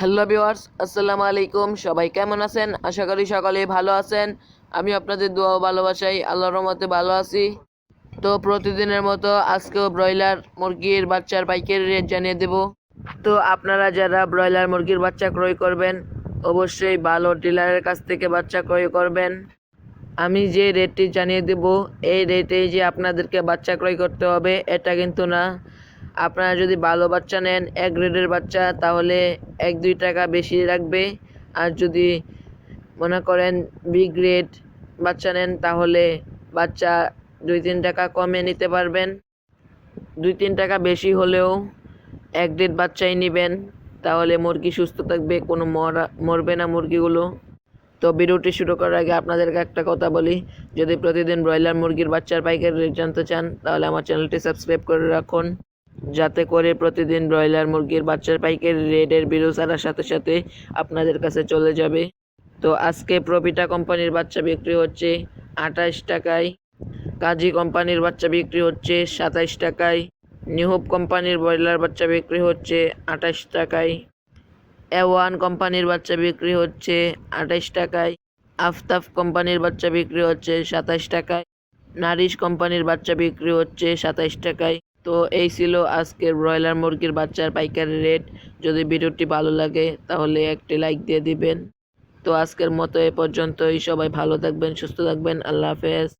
Hello viewers আসসালামু আলাইকুম। সবাই কেমন আছেন? আশা করি সকলে ভালো আছেন। আমি আপনাদের দোয়া ভালোবাসাই আল্লাহর রহমতে ভালো আছি। তো প্রতিদিনের মতো আজকেও ব্রয়লার মুরগির বাচ্চার পাইকারি রেট জানিয়ে দেব। তো আপনারা যারা ব্রয়লার মুরগির বাচ্চা ক্রয় করবেন, অবশ্যই ভালো ডিলারের কাছ থেকে বাচ্চা ক্রয় করবেন। আমি যে রেটটি জানিয়ে দেব, এই রেটেই যে আপনাদেরকে বাচ্চা ক্রয় করতে হবে, এটা কিন্তু না। আপনারা যদি ভালো বাচ্চা নেন, এক গ্রেডের বাচ্চা, তাহলে এক, দুই টাকা বেশি রাখবে। আর যদি মনে করেন বি গ্রেড বাচ্চা নেন, তাহলে বাচ্চা দুই, তিন টাকা কমে নিতে পারবেন। দুই, তিন টাকা বেশি হলেও এক গ্রেড বাচ্চাই নেবেন। তাহলে মুরগি সুস্থ থাকবে, কোনো মরা, মরবে না মুরগিগুলো। তো ভিডিওটি শুরু করার আগে আপনাদেরকে একটা কথা বলি। যদি প্রতিদিন ব্রয়লার মুরগির বাচ্চার পাইকারি রেট জানতে চান, তাহলে আমার চ্যানেলটি সাবস্ক্রাইব করে রাখুন। যাতে করে প্রতিদিন ব্রয়লার মুরগির বাচ্চার পাইকারি রেটের ভিডিও ছাড়ার সাথে সাথে আপনাদের কাছে চলে যাবে। তো আজকে প্রবিটা কোম্পানির বাচ্চা বিক্রি হচ্ছে আঠাশ টাকায়, কাজী কোম্পানির বাচ্চা বিক্রি হচ্ছে সাতাইশ টাকায়, নিহুব কোম্পানির ব্রয়লার বাচ্চা বিক্রি হচ্ছে আঠাশ টাকায় এ ওয়ান কোম্পানির বাচ্চা বিক্রি হচ্ছে আঠাশ টাকায়, আফতাব কোম্পানির বাচ্চা বিক্রি হচ্ছে সাতাশ টাকায়, নারিশ কোম্পানির বাচ্চা বিক্রি হচ্ছে সাতাশ টাকায়। তো এই ছিল আজকের ব্রয়লার মুরগির বাচ্চার পাইকারি রেট। যদি ভিডিওটি ভালো লাগে, তাহলে একটি লাইক দিয়ে দিবেন। তো আজকের মতো এ পর্যন্তই। সবাই ভালো থাকবেন, সুস্থ থাকবেন। আল্লাহ হাফেজ।